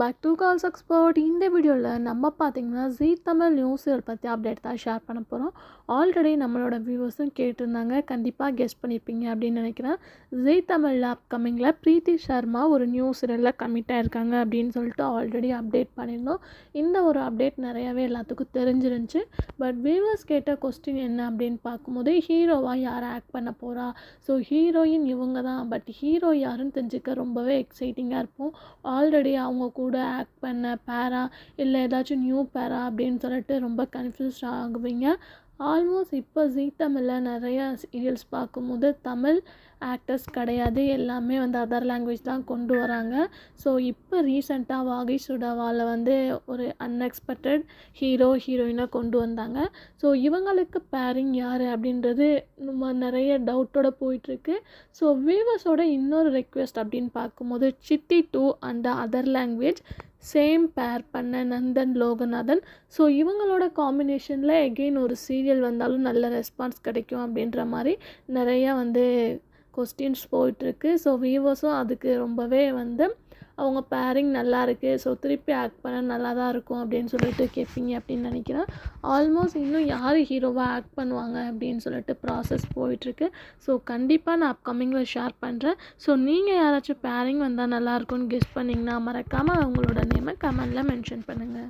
Welcome back to calls expert இந்த வீடியோவில் நம்ம பார்த்தீங்கன்னா ஜீ தமிழ் நியூஸ் பற்றி அப்டேட் தான் ஷேர் பண்ண போகிறோம் ஆல்ரெடி நம்மளோட வியூவர்ஸும் கேட்டிருந்தாங்க. கண்டிப்பாக கெஸ்ட் பண்ணியிருப்பீங்க அப்படின்னு நினைக்கிறேன். ஜீ தமிழில் அப்கமிங்கில் ப்ரீத்தி சர்மா ஒரு நியூ சீரியலில் கமிட் ஆயிருக்காங்க அப்படின்னு சொல்லிட்டு ஆல்ரெடி அப்டேட் பண்ணியிருந்தோம். இந்த ஒரு அப்டேட் நிறையாவே எல்லாத்துக்கும் தெரிஞ்சிருந்துச்சு. பட் வியூவர்ஸ் கேட்ட கொஸ்டின் என்ன அப்படின்னு பார்க்கும்போது ஹீரோவாக யார் ஆக்ட் பண்ண போகிறா ஸோ ஹீரோயின் இவங்க தான். பட் ஹீரோ யாருன்னு தெரிஞ்சுக்க ரொம்பவே எக்ஸைட்டிங்காக இருப்போம். ஆல்ரெடி அவங்க கூட கூட ஆக்ட் பண்ண பேரா இல்லை ஏதாச்சும் நியூ பேரா அப்படின்னு சொல்லிட்டு ரொம்ப கன்ஃப்யூஸ்ட் ஆகுவீங்க. ஆல்மோஸ்ட் இப்போ ஜீ தமிழில் நிறையா சீரியல்ஸ் பார்க்கும்போது தமிழ் ஆக்டர்ஸ் கிடையாது. எல்லாமே வந்து அதர் லாங்குவேஜ் தான் கொண்டு வராங்க. ஸோ இப்போ ரீசெண்டாக வாகை சுடாவால் வந்து ஒரு அன்எக்ஸ்பெக்டட் ஹீரோ ஹீரோயினாக கொண்டு வந்தாங்க. ஸோ இவங்களுக்கு பேரிங் யார் அப்படின்றது நம்ம நிறைய டவுட்டோட போயிட்டுருக்கு. ஸோ வியூவர்ஸோட இன்னொரு ரெக்வெஸ்ட் அப்படின்னு பார்க்கும்போது Chithi two and other language same பேர் பண்ண நந்தன் லோகநாதன். ஸோ இவங்களோட காம்பினேஷனில் எகெயின் ஒரு சீரியல் வந்தாலும் நல்ல ரெஸ்பான்ஸ் கிடைக்கும் அப்படின்ற மாதிரி நிறையா வந்து கொஸ்டின்ஸ் போயிட்டுருக்கு. ஸோ வியூவர்ஸும் அதுக்கு ரொம்பவே வந்து அவங்க பேரிங் நல்லா இருக்குது ஸோ திருப்பி ஆக்ட் பண்ண நல்லா தான் இருக்கும் அப்படின்னு சொல்லிட்டு கேட்பீங்க அப்படின்னு நினைக்கிறேன். ஆல்மோஸ்ட் இன்னும் யார் ஹீரோவாக ஆக்ட் பண்ணுவாங்க அப்படின்னு சொல்லிட்டு ப்ராசஸ் போயிட்டுருக்கு. ஸோ கண்டிப்பாக நான் அப்கமிங்கில் ஷேர் பண்ணுறேன் ஸோ நீங்கள் யாராச்சும் பேரிங் வந்தால் நல்லாயிருக்கும்னு கெஸ் பண்ணிங்கன்னா மறக்காமல் அவங்களோட நேமை கமெண்டில் மென்ஷன் பண்ணுங்கள்